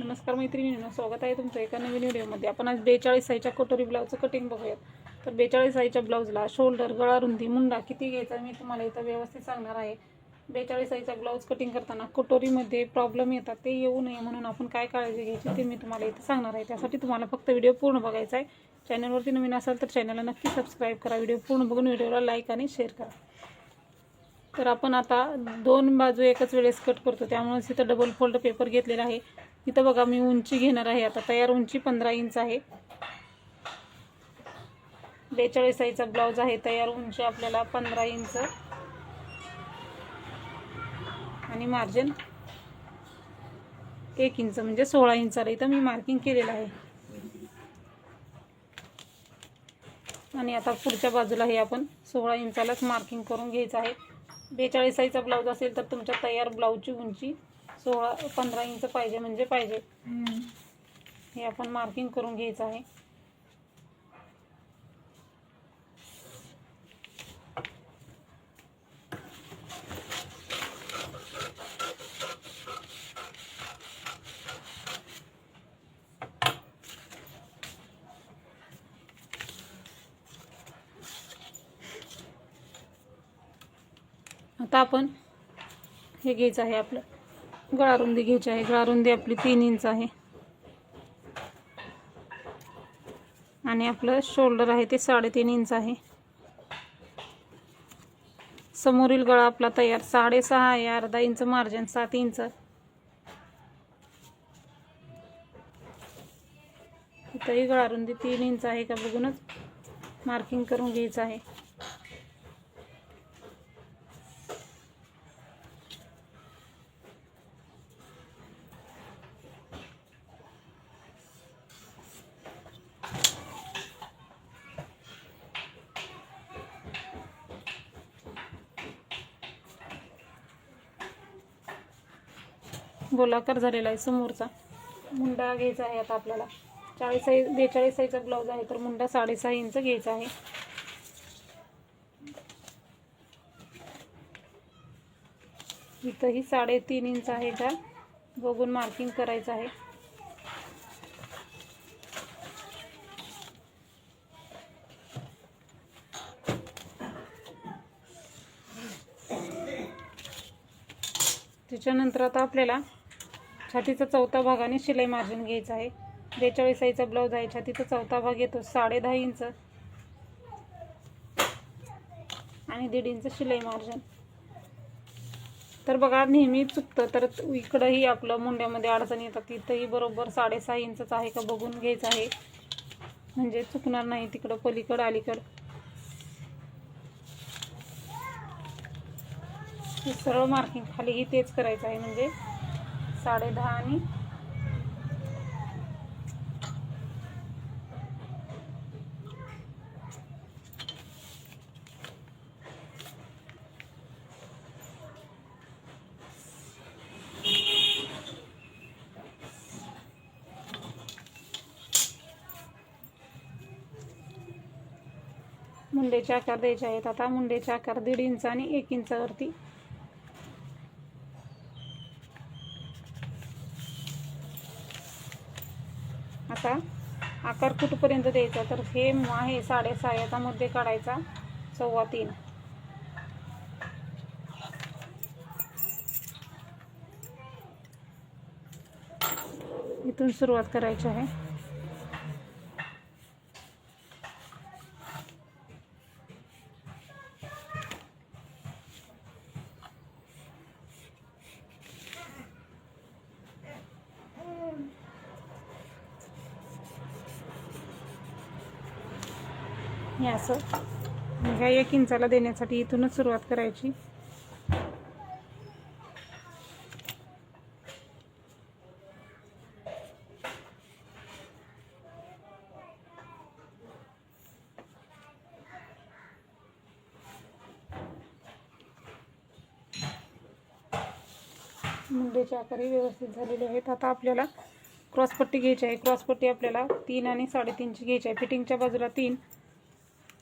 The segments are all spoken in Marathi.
नमस्कार मैत्रिणींनो स्वागत आहे तुमचं एका नवीन व्हिडिओमध्ये. आपण आज बेचाळीस साईच्या कटोरी ब्लाऊजचं कटिंग बघूयात. तर बेचाळीस साईच्या ब्लाऊजला शोल्डर गळा रुंदी मुंडा किती घ्यायचा मी तुम्हाला इथं व्यवस्थित सांगणार आहे. बेचाळीस साईचा ब्लाऊज कटिंग करताना कटोरीमध्ये प्रॉब्लेम येतात ते येऊ नये म्हणून आपण काय काळजी घ्यायची ते मी तुम्हाला इथं सांगणार आहे. त्यासाठी तुम्हाला फक्त व्हिडिओ पूर्ण बघायचा आहे. चॅनलवरती नवीन असाल तर चॅनलला नक्की सबस्क्राईब करा. व्हिडिओ पूर्ण बघून व्हिडिओला लाईक आणि शेअर करा. तर आपण आता दोन बाजू एकच वेळेस कट करतो. त्यामुळे इथं डबल फोल्ड पेपर घेतलेला आहे. इथं बघा मी उंची घेणार आहे. आता तयार उंची पंधरा इंच आहे. बेचाळीस साईजचा ब्लाऊज आहे. तयार उंची आपल्याला पंधरा इंच. आणि मार्जिन एक इंच म्हणजे सोळा इंचाला इथं मी मार्किंग केलेलं आहे. आणि आता पुढच्या बाजूला हे आपण सोळा इंचालाच मार्किंग करून घ्यायचं आहे. बेचाळीस साईजचा ब्लाऊज असेल तर तुमच्या तयार ब्लाऊजची उंची सोळा पंधरा इंच पाहिजे म्हणजे पाहिजे. हे आपण मार्किंग करून घ्यायचं आहे. आता आपण हे घ्यायचं आहे आपलं. गळारुंदी घ्यायची आहे. गळारुंदी आपली तीन इंच आहे. आणि आपलं शोल्डर आहे ते साडेतीन इंच आहे. समोरील गळा आपला तयार. साडेसहा आहे. अर्धा इंच मार्जिन सात इंच. इथंही गळारुंदी तीन इंच आहे का बघूनच मार्किंग करून घ्यायचं आहे. गोलाकार झालेला आहे समोरचा. मुंडा घ्यायचा आहे आता आपल्याला. चाळीस साईज बेचाळीस साईजचा ब्लाऊज आहे तर मुंडा साडेसहा इंच घ्यायचा आहे. इथंही साडेतीन इंच आहे का बघून मार्किंग करायचं आहे. त्याच्यानंतर आता आपल्याला छातीचा चौथा भाग आणि शिलाई मार्जिन घ्यायचं आहे. बेचाळीस साईजचा ब्लाऊज आहे. छातीचा चौथा भाग येतो साडे दहा इंच. आणि दीड इंच शिलाई मार्जिन. तर बघा नेहमी चुकतं. तर इकडंही आपलं मुंड्यामध्ये अडचण येतात. तिथंही बरोबर साडेसहा इंचच आहे का बघून घ्यायचं आहे. म्हणजे चुकणार नाही तिकडं पलीकडं अलीकडं. सरळ मार्किंग खालीही तेच करायचं आहे. म्हणजे साडे दहा आणि मुंडेचे आकार द्यायचे आहेत. आता मुंडेचे आकार दीड इंच आणि एक इंचावरती आता आकार कुठपर्यंत द्यायचा? तर हे आहे साडेसहा याचा मध्ये काढायचा. सव्वा तीन. इथून सुरुवात करायची आहे हे असं. ह्या एक इंचाला देण्यासाठी इथूनच सुरुवात करायची. मुंडेचे आकारही व्यवस्थित झालेले आहेत. आता आपल्याला क्रॉसपट्टी घ्यायची आहे. क्रॉसपट्टी आपल्याला तीन आणि साडेतीनची घ्यायची आहे. फिटिंगच्या बाजूला तीन.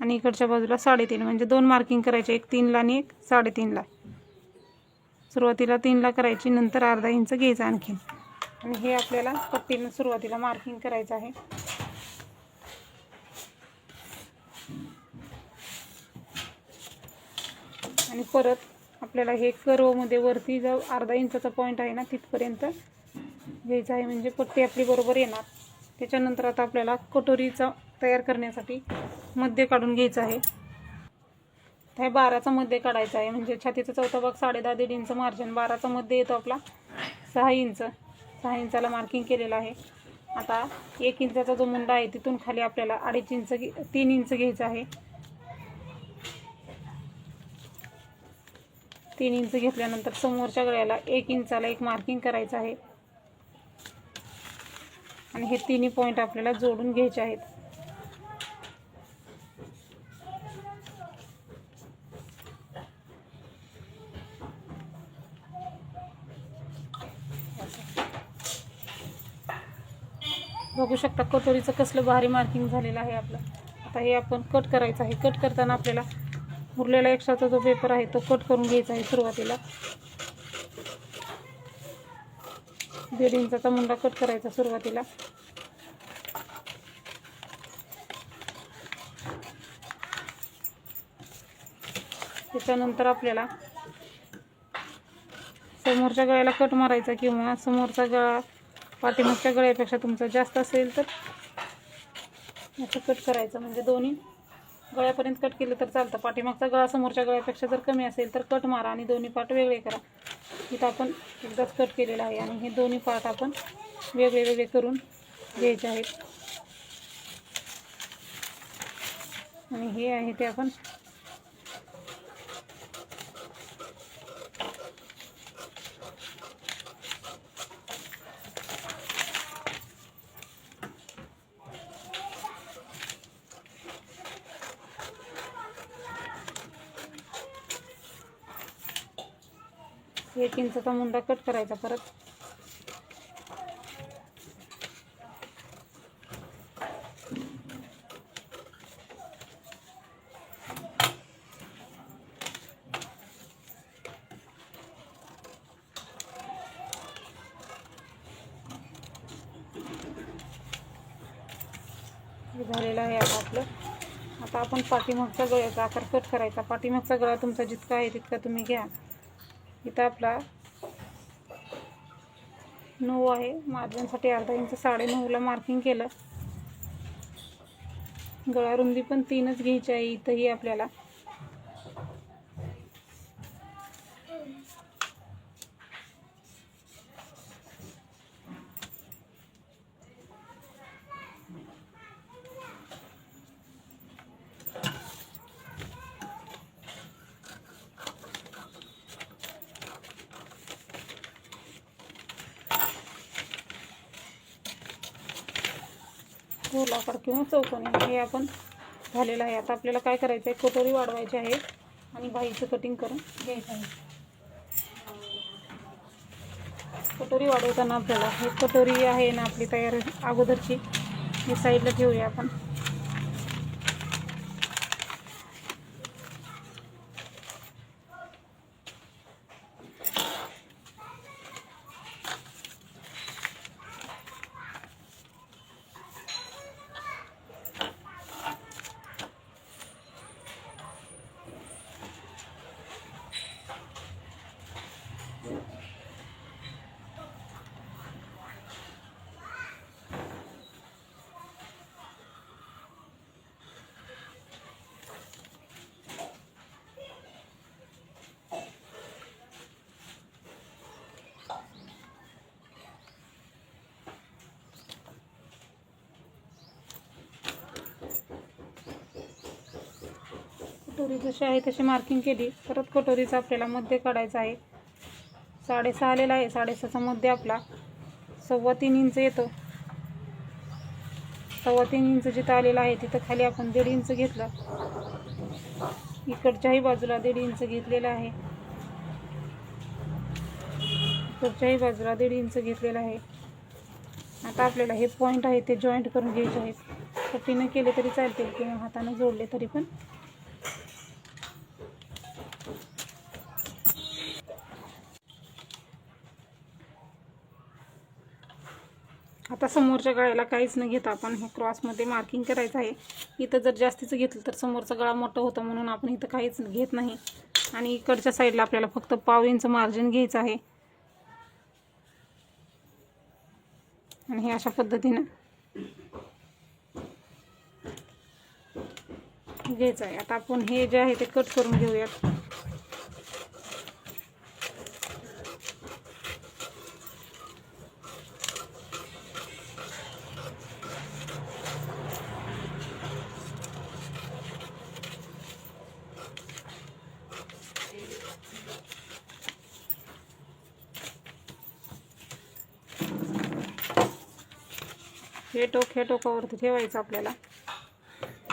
आणि इकडच्या बाजूला साडेतीन. म्हणजे दोन मार्किंग करायचे. एक तीनला आणि एक साडेतीनला. सुरुवातीला तीनला करायची नंतर अर्धा इंच घ्यायचं आणखीन. आणि हे आपल्याला पट्टीनं सुरुवातीला मार्किंग करायचं आहे. आणि परत आपल्याला हे कर्वमध्ये वरती जो अर्धा इंचाचा पॉईंट आहे ना तिथपर्यंत घ्यायचं आहे. म्हणजे पट्टी आपली बरोबर येणार. त्याच्यानंतर आता आपल्याला कटोरीचा तयार करण्यासाठी मध्य काढून घ्यायचं आहे. हे बाराचा मध्य काढायचा आहे. म्हणजे छातीचा चौथा भाग साडे दहा दीड इंच मार्जिन बाराचा मध्ये येतो आपला सहा इंच. सहा इंचाला मार्किंग केलेलं आहे. आता एक इंचाचा जो मुंडा आहे तिथून खाली आपल्याला अडीच इंच तीन इंच घ्यायचं आहे. तीन इंच घेतल्यानंतर समोरच्या गळ्याला एक इंचाला एक मार्किंग करायचं आहे. आणि हे तिन्ही पॉईंट आपल्याला जोडून घ्यायचे आहेत. बघू शकता कटोरीचं कसलं भारी मार्किंग झालेलं आहे आपलं. आता हे आपण कट करायचं आहे. कट करताना आपल्याला उरलेला एक्स्ट्राचा जो पेपर आहे तो कट करून घ्यायचा आहे सुरुवातीला. दीड इंचाचा मुंडा कट करायचा सुरुवातीला. त्याच्यानंतर आपल्याला समोरच्या गळ्याला कट मारायचा किंवा समोरचा गळा पाठीमागच्या गळ्यापेक्षा तुमचं जास्त असेल तर असं कट करायचं. म्हणजे दोन्ही गळ्यापर्यंत कट केलं तर चालतं. पाठीमागचा गळा समोरच्या गळ्यापेक्षा जर कमी असेल तर कट मारा आणि दोन्ही पार्ट वेगळे करा. इथं आपण एकदाच कट केलेलं आहे आणि हे दोन्ही पार्ट आपण वेगळे वेगळे करून घ्यायचे आहेत. आणि हे आहे ते आपण एक इंचाचा मुंडा कट करायचा परत. झालेलं आहे आता आपलं. आता आपण पाठीमागचा गळ्याचा आकार कट करायचा. पाठीमागचा गळा तुमचा जितका आहे तितका तुम्ही घ्या. इथं आपला नऊ आहे. मार्जिनसाठी अर्धा इंच साडे नऊला मार्किंग केलं. गळा रुंदी पण तीनच घ्यायची आहे. इथंही आपल्याला. गोलाकार किंवा चौकोनी हे आपण झालेलं आहे. आता आपल्याला काय करायचं आहे कटोरी वाढवायची आहे आणि बाईचं कटिंग करून घ्यायचं आहे. कटोरी वाढवताना आपल्याला हे कटोरी आहे ना आपली तयार अगोदरची ही साईडला ठेवूया आपण. कटोरी जशी आहे तशी मार्किंग केली. परत कटोरीचा आपल्याला मध्य काढायचा आहे. साडेसहा आलेला आहे. साडेसहाचा मध्य आपला. सव्वा तीन इंच येतो. सव्वा तीन इंच जिथं आलेला आहे तिथं खाली आपण दीड इंच घेतलं. इकडच्याही बाजूला दीड इंच घेतलेलं आहे. इकडच्याही बाजूला दीड इंच घेतलेलं आहे. आता आपल्याला हे पॉईंट आहे ते जॉईंट करून घ्यायचे आहेत. पट्टीनं केले तरी चालतील किंवा हातानं जोडले तरी पण. आता समोरच्या गळ्याला काहीच न घेता आपण हे क्रॉसमध्ये मार्किंग करायचं आहे. इथं जर जास्तीचं घेतलं तर समोरचा गळा मोठा होता म्हणून आपण इथं काहीच घेत नाही. आणि इकडच्या साईडला आपल्याला फक्त पाव इंच मार्जिन घ्यायचं आहे. आणि हे अशा पद्धतीनं घ्यायचं आहे. आता आपण हे जे आहे ते कट करून घेऊयात. हे टोक हे टोकावरती ठेवायचं आपल्याला.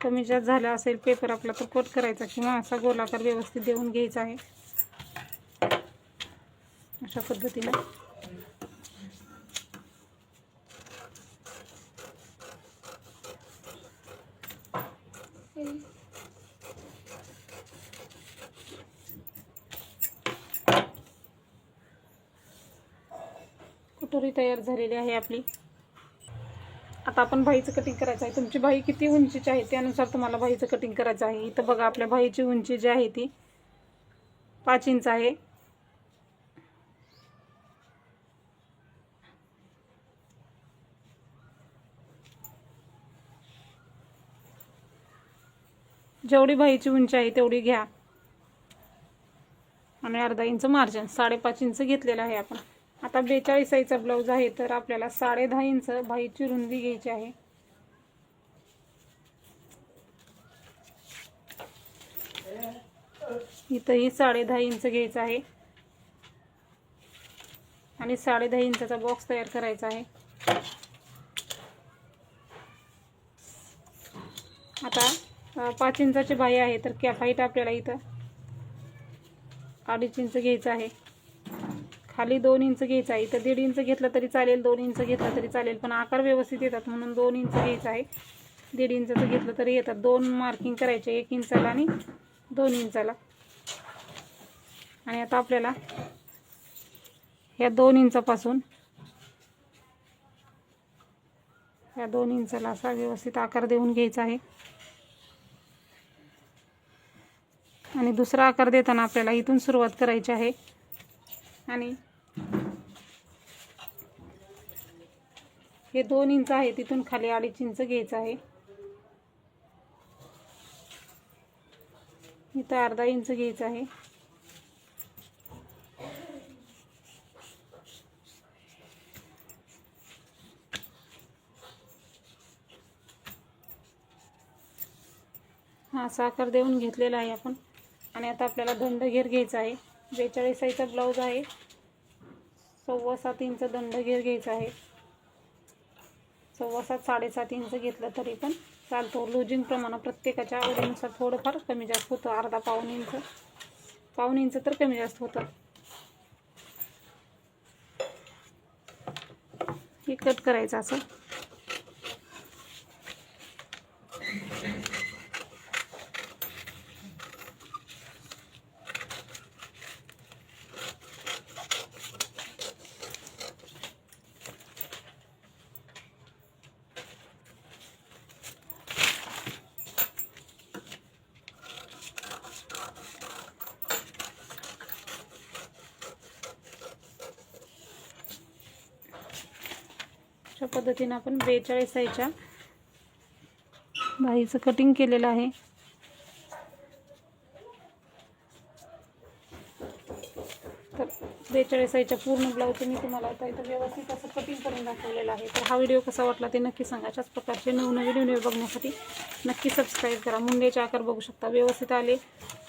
कमी जास्त झाला असेल पेपर आपला तर कट करायचा किंवा असा गोलाकार व्यवस्थित देऊन घ्यायचा आहे. अशा पद्धतीनं. कटोरी तयार झालेली आहे आपली. आता आपण भाईचं कटिंग करायचं आहे. तुमची भाई किती उंचीची आहे त्यानुसार तुम्हाला भाईचं कटिंग करायचं आहे. इथं बघा आपल्या भाईची उंची जी आहे ती पाच इंच आहे. जेवढी बाईची उंची आहे तेवढी घ्या. आणि अर्धा इंच मार्जिन साडेपाच इंच घेतलेलं आहे आपण. आता बेचाळीस साईजचा ब्लाऊज आहे तर आपल्याला साडे दहा इंच बाईची रुंदी घ्यायची आहे. इथंही साडे दहा इंच घ्यायचं आहे. आणि साडे दहा बॉक्स तयार करायचा आहे. आता पाच इंचाची बाई आहे तर कॅप हाईट आपल्याला इथं अडीच इंच घ्यायचं आहे. खाली दोन इंच घ्यायचं आहे. इथं दीड इंच घेतलं तरी चालेल दोन इंच घेतलं तरी चालेल पण आकार व्यवस्थित येतात म्हणून दोन इंच घ्यायचं आहे. दीड इंचचं घेतलं तरी येतात. दोन मार्किंग करायचे एक इंचाला आणि दोन इंचाला. आणि आता आपल्याला ह्या दोन इंचापासून ह्या दोन इंचाला असा व्यवस्थित आकार देऊन घ्यायचा आहे. आणि दुसरा आकार देताना आपल्याला इथून सुरुवात करायची आहे. आणि हे दोन इंच आहे तिथून खाली अडीच इंच घ्यायचं आहे. इथं अर्धा इंच घ्यायचं आहे. हा साखर देऊन घेतलेला आहे आपण. आणि आता आपल्याला दंड घेर घ्यायचा आहे. बेचाळीस साईजचा ब्लाऊज आहे. सव्वा सात इंच दंड घेर घ्यायचा आहे. सव्वा सात साडेसात इंच घेतलं तरी पण चालतो. लुजिंग प्रमाण प्रत्येकाच्या आवडीनुसार थोडंफार कमी जास्त होतं. अर्धा पाऊन इंच. पाऊन इंच तर कमी जास्त होतं. हे कट करायचं असं. पद्धतीनं आपण बेचाळीस साईजच्या बाईचं कटिंग केलेलं आहे. तर बेचाळीस साईजच्या पूर्ण ब्लाऊज मी तुम्हाला आता इथं व्यवस्थित असं कटिंग करून दाखवलेलं आहे. तर हा व्हिडिओ कसा वाटला ते नक्की सांगा. अशाच प्रकारचे नवनवीन व्हिडिओ बघण्यासाठी नक्की सबस्क्राईब करा. मुंडेचे आकार बघू शकता. व्यवस्थित आले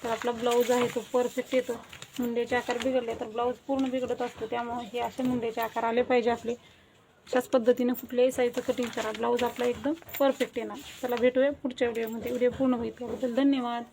तर आपला ब्लाऊज आहे तो परफेक्ट येतो. मुंडेचे आकार बिघडले तर ब्लाऊज पूर्ण बिघडत असतो. त्यामुळे हे असे मुंडेचे आकार आले पाहिजे आपले. अशाच पद्धतीने कुठल्याही साईजचं कटिंग करा. ब्लाऊज आपला एकदम परफेक्ट येणार. चला भेटूया पुढच्या व्हिडिओमध्ये व्हिडिओ पूर्ण होईल त्याबद्दल धन्यवाद.